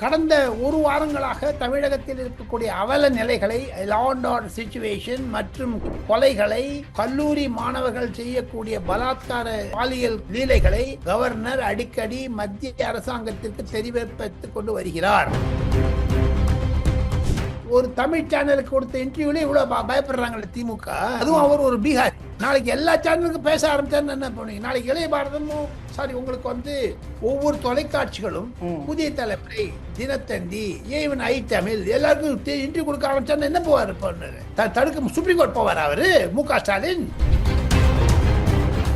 கடந்த ஒரு வாரங்களாக தமிழகத்தில் இருக்கக்கூடிய அவல நிலைகளை லாண்டார் சுச்சுவேஷன் மற்றும் கொலைகளை கல்லூரி மாணவர்கள் செய்யக்கூடிய பலாத்கார பாலியல் லீலைகளை கவர்னர் அடிக்கடி மத்திய அரசாங்கத்திற்கு தெரிவித்துக் கொண்டு வருகிறார். ஒரு தமிழ் சேனலுக்கு கொடுத்த இன்டர்வியூல இவ்வளவு பயப்படுறாங்கல்ல திமுக. அதுவும் அவர் ஒரு பீகார். நாளைக்கு எல்லா சேனலுக்கும் பேச ஆரம்பிச்சாருன்னு என்ன பண்ணுவீங்க நாளைக்கு இளைய பாரதமும் சாரி உங்களுக்கு வந்து ஒவ்வொரு தொலைக்காட்சிகளும் புதிய தலைமுறை தினத்தந்தி ஈவன் ஐ தமிழ் எல்லாருக்கும் இன்டர்வியூ கொடுக்க ஆரம்பிச்சாருன்னு என்ன போவார் தடுக்க சுப்ரீம் கோர்ட் போவார் அவரு? மு க ஸ்டாலின்?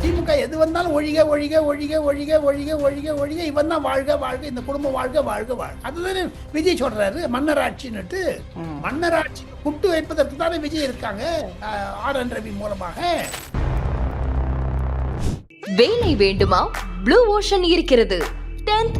திமுக எது வந்தாலும் ஒழிக ஒழிக ஒழிக ஒழிக ஒழிக ஒழிக ஒழிக. இவன் தான் வாழ்க வாழ்க இந்த குடும்பம் வாழ்க வாழ்க வாழ்க. அதுதானே விஜய் சொல்றாரு மன்னராட்சின்னுட்டு. மன்னராட்சி குட்டு வைப்பதற்கு தானே விஜய் இருக்காங்க ஆர் என் ரவி மூலமாக. வேலை வேண்டுமா? ப்ளூ ஓஷன் இருக்கிறது. 10th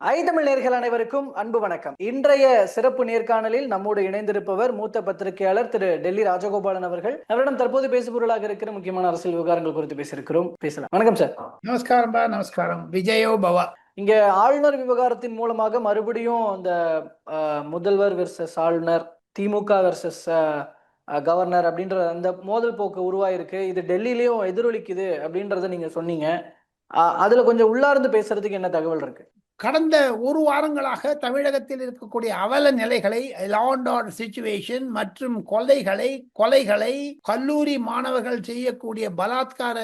ஐதமிழ் நேர்கள் அனைவருக்கும் அன்பு வணக்கம். இன்றைய சிறப்பு நேர்காணலில் நம்மோடு இணைந்திருப்பவர் மூத்த பத்திரிகையாளர் திரு டெல்லி ராஜகோபாலன் அவர்கள். அவரிடம் தற்போது பேசுபொருளாக இருக்கிற முக்கியமான அரசியல் விவகாரங்கள் குறித்து பேசியிருக்கிறோம். பேசலாம். வணக்கம் சார். நமஸ்காரம் நமஸ்காரம். விஜயோ பவா. இங்க ஆளுநர் விவகாரத்தின் மூலமாக மறுபடியும் இந்த அஹ், முதல்வர் வெர்சஸ் ஆளுநர் திமுக வெர்சஸ் கவர்னர் அப்படின்ற அந்த மோதல் போக்கு உருவாயிருக்கு. இது டெல்லியிலயும் எதிரொலிக்குது அப்படின்றத நீங்க சொன்னீங்க. அதுல கொஞ்சம் உள்ளார்ந்து பேசுறதுக்கு என்ன தகவல் இருக்கு? கடந்த ஒரு வாரங்களாக தமிழகத்தில் இருக்கக்கூடிய அவல நிலைகளை லாண்ட் சுச்சுவேஷன் மற்றும் கொலைகளை கொலைகளை கல்லூரி மாணவர்கள் செய்யக்கூடிய பலாத்கார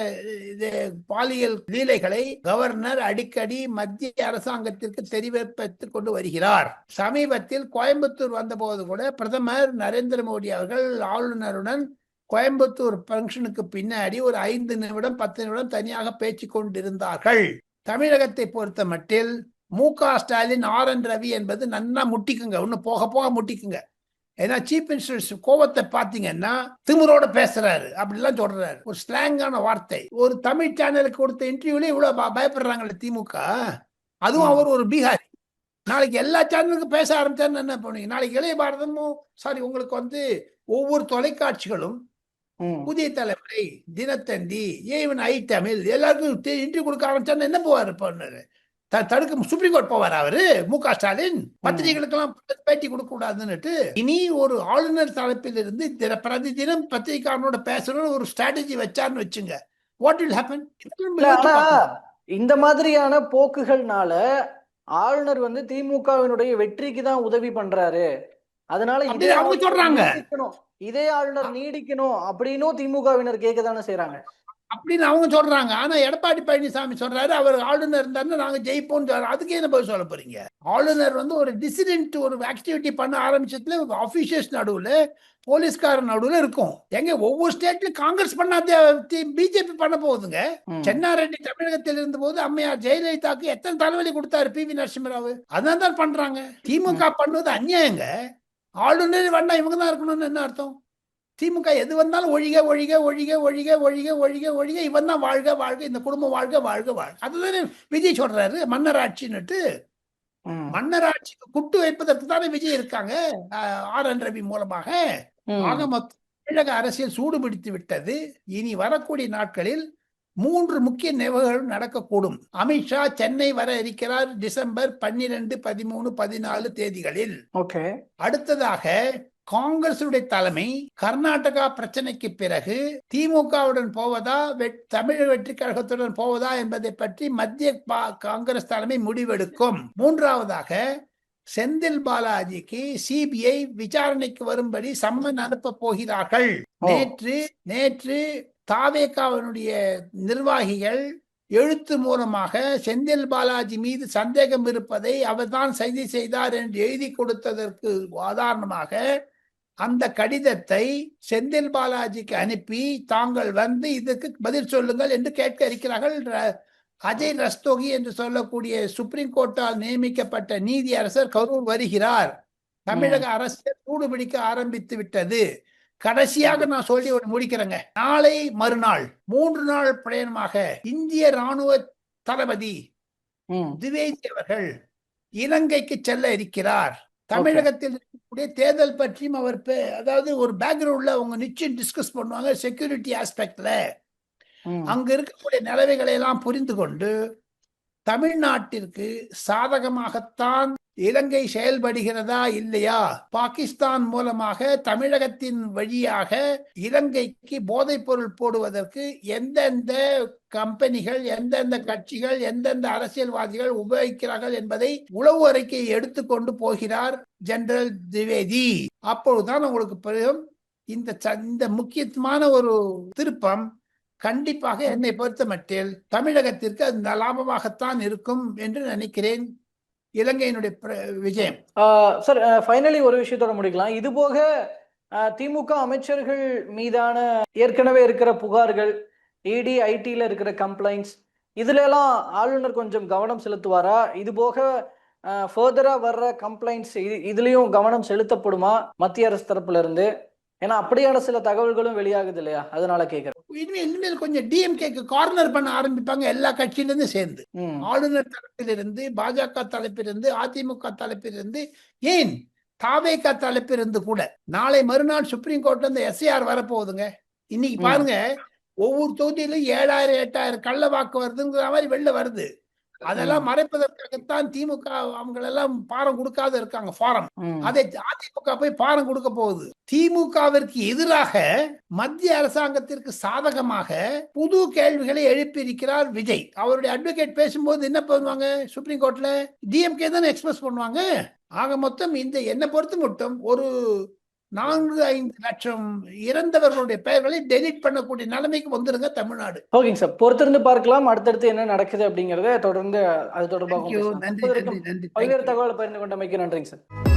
இது, பாலியல் லீலைகளை கவர்னர் அடிக்கடி மத்திய அரசாங்கத்திற்கு தெரிவித்துக் கொண்டு வருகிறார். சமீபத்தில் கோயம்புத்தூர் வந்தபோது கூட பிரதமர் நரேந்திர மோடி அவர்கள் ஆளுநருடன் கோயம்புத்தூர் ஃபங்க்ஷனுக்கு பின்னாடி ஒரு ஐந்து நிமிடம் பத்து நிமிடம் தனியாக பேச்சு கொண்டிருந்தார்கள். தமிழகத்தை பொறுத்த மட்டில் மு க ஸ்டாலின் ஆர் என் ரவி என்பது நன்னா முட்டிக்குங்க. இன்னும் போக போக முட்டிக்குங்க. ஏன்னா சீஃப் மினிஸ்டர் கோவத்தை பார்த்தீங்கன்னா திமிரோட பேசுறாரு. அப்படிலாம் சொல்றாரு. ஒரு ஸ்லாங்கான வார்த்தை. ஒரு தமிழ் சேனலுக்கு கொடுத்த இன்டர்வியூல இவ்வளவு ப- பயப்படுறாங்கல்ல திமுக. அதுவும் அவர் ஒரு பீகாரி. நாளைக்கு எல்லா சேனலுக்கும் பேச ஆரம்பிச்சாருன்னு என்ன பண்ணுவீங்க? நாளைக்கு இளைய பாரதமும் சாரி உங்களுக்கு வந்து ஒவ்வொரு தொலைக்காட்சிகளும். புதிய தலைமுறை தினத்தந்தி ஈவன் ஐ தமிழ்? எல்லாருக்கும் இன்டர்வியூ கொடுக்க ஆரம்பிச்சாருன்னு என்ன போவார் பண்ணு தடுக்க சுப்ரீம் கோர்ட் போவார் அவரு? மு க. ஸ்டாலின்? பத்திரிகைகளுக்கெல்லாம் பேட்டி கொடுக்க கூடாதுன்னுட்டு இனி ஒரு ஆளுநர் தரப்பில் இருந்து பிரதி தினம் பத்திரிகையாளனோட பேசணும்னு ஒரு ஸ்ட்ராட்டஜி வச்சாருன்னு வச்சுங்க. வாட் வில் ஹேப்பன் இந்த மாதிரியான போக்குகள்னால ஆளுநர் வந்து திமுகவினுடைய வெற்றிக்கு தான் உதவி பண்றாரு. அதனால இதே அவங்க சொல்றாங்க. இதே ஆளுநர் நீடிக்கணும் அப்படின்னும் திமுகவினர் கேட்க தானே செய்யறாங்க அப்படின்னு அவங்க சொல்றாங்க. ஆனா எடப்பாடி பழனிசாமி சொல்றாரு அவர் ஆளுநர் இருந்தாருன்னா நாங்க ஜெயிப்போம்னு சொல்றாரு. அதுக்கு என்ன பதில் சொல்ல போறீங்க? ஆளுநர் வந்து ஒரு டிசிடென்ட் ஒரு ஆக்டிவிட்டி பண்ண ஆரம்பிச்சதுல ஆபீஷியல்ஸ் நடுவுல போலீஸ்காரர் நடுவுல இருக்கும். எங்க ஒவ்வொரு ஸ்டேட்லயும் காங்கிரஸ் பண்ணாத பிஜேபி பண்ண போகுதுங்க. சென்னாரெட்டி தமிழகத்தில் இருந்த போது அம்மையார் ஜெயலலிதாக்கு எத்தனை தலைவலி கொடுத்தாரு பி வி நரசிம்மராவ்? அதான் தான் பண்றாங்க. திமுக பண்ணுவது அநியாயங்க. ஆளுநர் வேணா இவங்க தான் இருக்கணும்னு என்ன அர்த்தம்? திமுக எது வந்தாலும் ஒழிக ஒழிக ஒழிக ஒழிக ஒழிக ஒழிக ஒழிக. இவன் தான் வாழ்க வாழ்க. இந்த குடும்பம் வாழ்க வாழ்க வாழ்க. அதுதானே விஜய் சொல்றாரு. மன்னராட்சின்னுட்டு. மன்னராட்சிக்கு குட்டு வைப்பதற்கு தானே விஜய் இருக்காங்க. ஆர் என் ரவி மூலமாக. ஆக மொத்தம் தமிழக அரசியல் சூடு பிடித்து விட்டது. இனி வரக்கூடிய நாட்களில் மூன்று முக்கிய நிகழ்வுகள் நடக்கக்கூடும். அமித்ஷா சென்னை வர இருக்கிறார் டிசம்பர் பன்னிரண்டு பதிமூணு பதினாலு தேதிகளில். ஓகே. அடுத்ததாக காங்கிரசுடைய தலைமை கர்நாடகா பிரச்சனைக்கு பிறகு திமுகவுடன் போவதா தமிழக வெற்றி கழகத்துடன் போவதா என்பதை பற்றி மத்திய காங்கிரஸ் தலைமை முடிவெடுக்கும் மூன்றாவதாக செந்தில் பாலாஜிக்கு சிபிஐ விசாரணைக்கு வரும்படி சம்மன் அனுப்ப போகிறார்கள். நேற்று நேற்று தாவேகாவினுடைய நிர்வாகிகள் எழுத்து மூலமாக செந்தில் பாலாஜி மீது சந்தேகம் இருப்பதை அவர்தான் செய்தி செய்தார் என்று எழுதி கொடுத்ததற்கு உதாரணமாக அந்த கடிதத்தை செந்தில் பாலாஜிக்கு அனுப்பி தாங்கள் வந்து இதுக்கு பதில் சொல்லுங்கள் என்று கேட்க இருக்கிறார்கள். அஜய் ரஸ்தோகி என்று சொல்லக்கூடிய சுப்ரீம் கோர்ட்டால் நியமிக்கப்பட்ட நீதியரசர் கரூர் வருகிறார். தமிழக அரசியல் சூடுபிடிக்க ஆரம்பித்து விட்டது. கடைசியாக நான் சொல்லி ஒரு முடிக்கிறேங்க. நாளை மறுநாள் மூன்று நாள் பயணமாக இந்திய ராணுவ தளபதி திவேதி அவர்கள் இலங்கைக்கு செல்ல இருக்கிறார். தமிழகத்தில் இருக்கக்கூடிய தேர்தல் பற்றியும் அவர் அதாவது ஒரு பேக்ரவுண்ட்ல அவங்க நிச்சயம் டிஸ்கஸ் பண்ணுவாங்க செக்யூரிட்டி ஆஸ்பெக்ட்ல அங்க இருக்கக்கூடிய நிலவைகளை எல்லாம் புரிந்து கொண்டு தமிழ்நாட்டிற்கு சாதகமாகத்தான் இலங்கை செயல்படுகிறதா இல்லையா? பாகிஸ்தான் மூலமாக தமிழகத்தின் வழியாக இலங்கைக்கு போதைப் பொருள் போடுவதற்கு எந்தெந்த கம்பெனிகள் எந்தெந்த கட்சிகள் எந்தெந்த அரசியல்வாதிகள் உபயோகிக்கிறார்கள் என்பதை உளவு அறிக்கையை எடுத்துக்கொண்டு போகிறார் ஜெனரல் திவேதி அப்பொழுதுதான் உங்களுக்கு பெரும் இந்த இந்த முக்கியமான ஒரு திருப்பம் கண்டிப்பாக என்னை பொறுத்த மட்டில் தமிழகத்திற்கு அது லாபமாகத்தான் இருக்கும் என்று நினைக்கிறேன். இலங்கையினுடைய பிர- விஜயம். சார் ஃபைனலி ஒரு விஷயத்தோட முடிக்கலாம். இது போக திமுக அமைச்சர்கள் மீதான ஏற்கனவே இருக்கிற புகார்கள் இடி ஐடியில் இருக்கிற கம்ப்ளைண்ட்ஸ் இதுல எல்லாம் ஆளுநர் கொஞ்சம் கவனம் செலுத்துவாரா? இது போக ஃபர்தரா வர்ற கம்ப்ளைண்ட்ஸ் இதுலயும் கவனம் செலுத்தப்படுமா? மத்திய அரசு தரப்புல இருந்து. ஏன்னா அப்படியான சில தகவல்களும் வெளியாகுது இல்லையா? அதனால கேக்குறேன். இனிமேல் இனிமேல் கொஞ்சம் டிஎம்கேக்கு கார்னர் பண்ண ஆரம்பிப்பாங்க எல்லா கட்சியிலிருந்து சேர்ந்து. ஆளுநர் தரப்பிலிருந்து பாஜக தரப்பிலிருந்து அதிமுக தரப்பிலிருந்து ஏன் தாவேகா தரப்பிலிருந்து கூட? நாளை மறுநாள் சுப்ரீம் கோர்ட்ல இந்த எஸ்ஐஆர் வரப்போகுதுங்க. இன்னைக்கு. பாருங்க ஒவ்வொரு தொகுதியிலும் ஏழாயிரம் எட்டாயிரம் கள்ள வாக்கு வருதுங்கிற மாதிரி வெளில வருது. அதெல்லாம் மறைப்பதற்காகத்தான் திமுக அவங்களெல்லாம் பாரம் கொடுக்காத இருக்காங்க ஃபாரம் ம். அதை அதிமுக போய் பாரம் கொடுக்க போகுது. திமுகவிற்கு எதிராக மத்திய அரசாங்கத்திற்கு சாதகமாக புது கேள்விகளை எழுப்பியிருக்கிறார் விஜய். அவருடைய அட்வொகேட் பேசும்போது என்ன பண்ணுவாங்க? சுப்ரீம் கோர்ட்ல டிஎம்கே தானே எக்ஸ்பிரஸ் பண்ணுவாங்க? ஆக மொத்தம் இந்த என்னை பொறுத்து மட்டும் ஒரு நான்கு ஐந்து லட்சம் இறந்தவர்களுடைய பெயர்களை டெலீட் பண்ணக்கூடிய நிலைமைக்கு வந்துருங்க தமிழ்நாடு. ஓகேங்க சார் பொறுத்திருந்து பார்க்கலாம். அடுத்தடுத்து என்ன நடக்குது அப்படிங்கறத தொடர்ந்து அது தொடர்பாக. நன்றி நன்றி பல்வேறு. தகவலை பகிர்ந்து கொண்டமைக்கு நன்றிங்க சார்